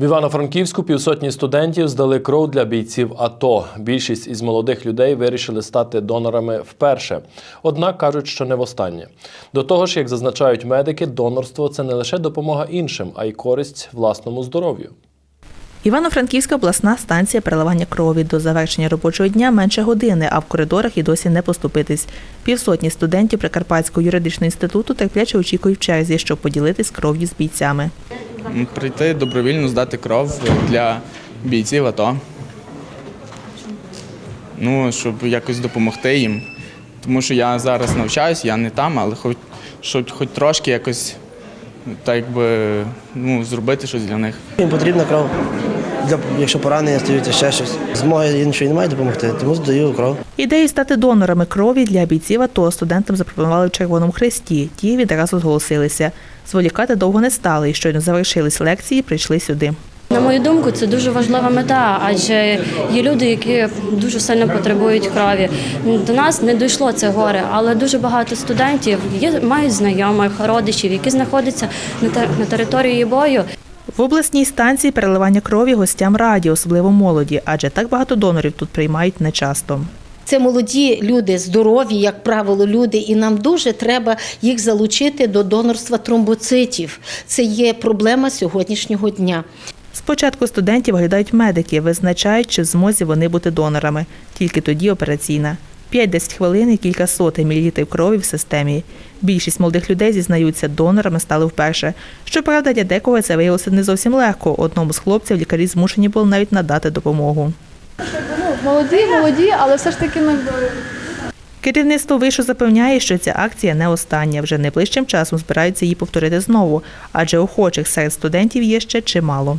В Івано-Франківську півсотні студентів здали кров для бійців АТО. Більшість із молодих людей вирішили стати донорами вперше. Однак кажуть, що не востаннє. До того ж, як зазначають медики, донорство це не лише допомога іншим, а й користь власному здоров'ю. Івано-Франківська обласна станція переливання крові. До завершення робочого дня менше години, а в коридорах і досі не поступитись. Півсотні студентів Прикарпатського юридичного інституту терпляче очікують в черзі, щоб поділитись кров'ю з бійцями. Прийти добровільно здати кров для бійців АТО. Ну, щоб якось допомогти їм. Тому що я зараз навчаюсь, я не там, але хоч, щоб хоч трошки якось так би ну, зробити щось для них. Їм потрібна кров. Для, якщо поранення стаються ще щось. Змоги іншої немає допомогти, тому здаю кров. Ідею стати донорами крові для бійців АТО студентам запропонували в Червоному Хресті. Ті відразу зголосилися. Зволікати довго не стали і щойно завершились лекції, прийшли сюди. На мою думку, це дуже важлива мета, адже є люди, які дуже сильно потребують крові. До нас не дійшло це горе, але дуже багато студентів є мають знайомих, родичів, які знаходяться на на території бою. В обласній станції переливання крові гостям раді, особливо молоді, адже так багато донорів тут приймають нечасто. Це молоді люди, здорові, як правило, люди, і нам дуже треба їх залучити до донорства тромбоцитів. Це є проблема сьогоднішнього дня. Спочатку студентів оглядають медики, визначають, чи в змозі вони бути донорами. Тільки тоді операційна. 5-10 хвилин і кілька сотень мілілітрів крові в системі. Більшість молодих людей зізнаються, донорами стали вперше. Щоправда, для декого це виявилося не зовсім легко. Одному з хлопців лікарі змушені були навіть надати допомогу. Молоді, молоді, але все ж таки ну, Керівництво вишу запевняє, що ця акція не остання. Вже найближчим часом збираються її повторити знову, адже охочих серед студентів є ще чимало.